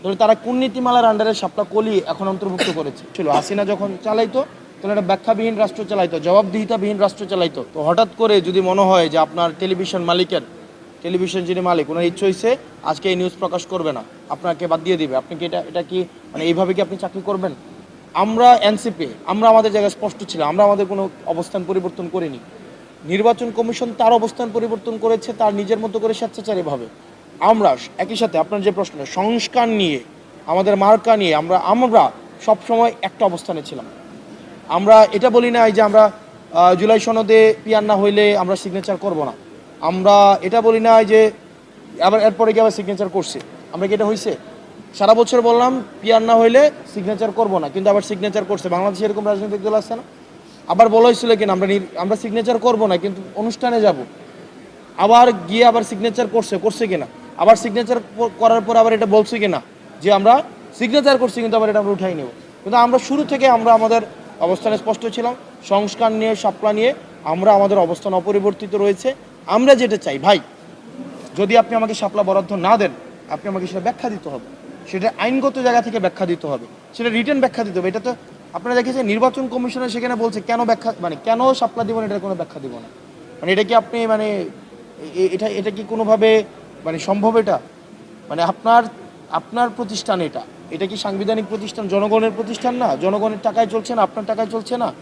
তাহলে তারা কোন নীতিমালার আন্ডারে শাপলা কলি এখন অন্তর্ভুক্ত করেছে। ছিল, হাসিনা যখন চালাইতো, তাহলে একটা ব্যাখ্যাবিহীন রাষ্ট্র চালাইতো, জবাবদিহিতাবিহীন রাষ্ট্র চালাইতো। তো হঠাৎ করে যদি মনে হয় যে আপনার টেলিভিশন মালিকের টেলিভিশন যিনি মালিক ওনার ইচ্ছে হয়েছে আজকে এই নিউজ প্রকাশ করবে না, আপনাকে বাদ দিয়ে দিবে। আপনি কি এটা এটা কি মানে এইভাবে কি আপনি চাকরি করবেন? আমরা এনসিপি, আমরা আমাদের জায়গায় স্পষ্ট ছিল, আমরা আমাদের কোনো অবস্থান পরিবর্তন করিনি। নির্বাচন কমিশন তার অবস্থান পরিবর্তন করেছে, তার নিজের মতো করে স্বেচ্ছাচারীভাবে আমরা একই সাথে আপনার যে প্রশ্ন, সংস্কার নিয়ে, আমাদের মার্কা নিয়ে আমরা আমরা সবসময় একটা অবস্থানে ছিলাম। আমরা এটা বলি না যে আমরা জুলাই সনদে পিয়ার না হইলে আমরা সিগনেচার করব না। আমরা এটা বলি না যে, আবার এরপরে গিয়ে আবার সিগনেচার করছে। আমরা কি এটা হয়েছে সারা বছর বললাম, পিয়ার না হইলে সিগনেচার করব না, কিন্তু আবার সিগনেচার করছে। বাংলাদেশে এরকম রাজনৈতিক দল আসছে না? আবার বলা হয়েছিল কিনা আমরা আমরা সিগনেচার করব না, কিন্তু অনুষ্ঠানে যাব। আবার গিয়ে আবার সিগনেচার করছে করছে কিনা আবার সিগনেচার করার পর আবার এটা বলছে কিনা, যে আমরা সিগনেচার করছি কিন্তু আবার এটা আমরা উঠাই নেব। কিন্তু আমরা শুরু থেকে আমরা আমাদের অবস্থানে স্পষ্ট ছিলাম, সংস্কার নিয়ে, সাপলা নিয়ে আমরা আমাদের অবস্থান অপরিবর্তিত রয়েছে। আমরা যেটা চাই, ভাই, যদি আপনি আমাকে শাপলা বরাদ্দ না দেন, আপনি আমাকে সেটা ব্যাখ্যা দিতে হবে। সেটা আইনগত জায়গা থেকে ব্যাখ্যা দিতে হবে। সেটা রিটার্ন ব্যাখ্যা দিতে হবে। এটা তো আপনারা দেখেছেন, নির্বাচন কমিশনের সেখানে বলছে, কেন ব্যাখ্যা মানে কেন শাপলা দিব না এটার কোনো ব্যাখ্যা দিব না। মানে এটা কি আপনি মানে এটা এটা কি কোনোভাবে মানে সম্ভব এটা? মানে আপনার আপনার প্রতিষ্ঠান এটা। এটা কি সাংবিধানিক প্রতিষ্ঠান? জনগণের প্রতিষ্ঠান না? জনগণের টাকায় চলছে না? আপনার টাকায় চলছে না?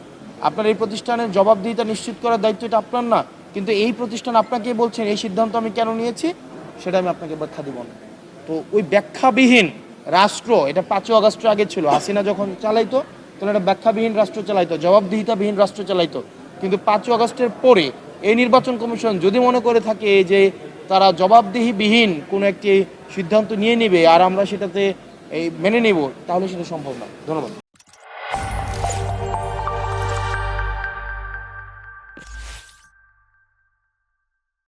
আপনার এই প্রতিষ্ঠানের জবাবদিহিতা নিশ্চিত করার দায়িত্ব এটা আপনার না? কিন্তু এই প্রতিষ্ঠান আপনাকে বলছেন, এই সিদ্ধান্ত আমি কেন নিয়েছি? সেটা আমি আপনাকে ব্যাখ্যা দিব না। তো ওই ব্যাখ্যাবিহীন রাষ্ট্র, এটা পাঁচই আগস্ট আগে ছিল, হাসিনা যখন চালাইতো, তখন এটা ব্যাখ্যাবিহীন রাষ্ট্র চালাইতো, জবাবদিহিতাবিহীন রাষ্ট্র চালাইতো। কিন্তু পাঁচই আগস্টের পরে এই নির্বাচন কমিশন যদি মনে করে থাকে যে তারা জবাবদিহিবিহীন কোনো একটি সিদ্ধান্ত নিয়ে নেবে আর আমরা সেটাতে এই মেনে নেব, তাহলে সেটা সম্ভব না ধন্যবাদ।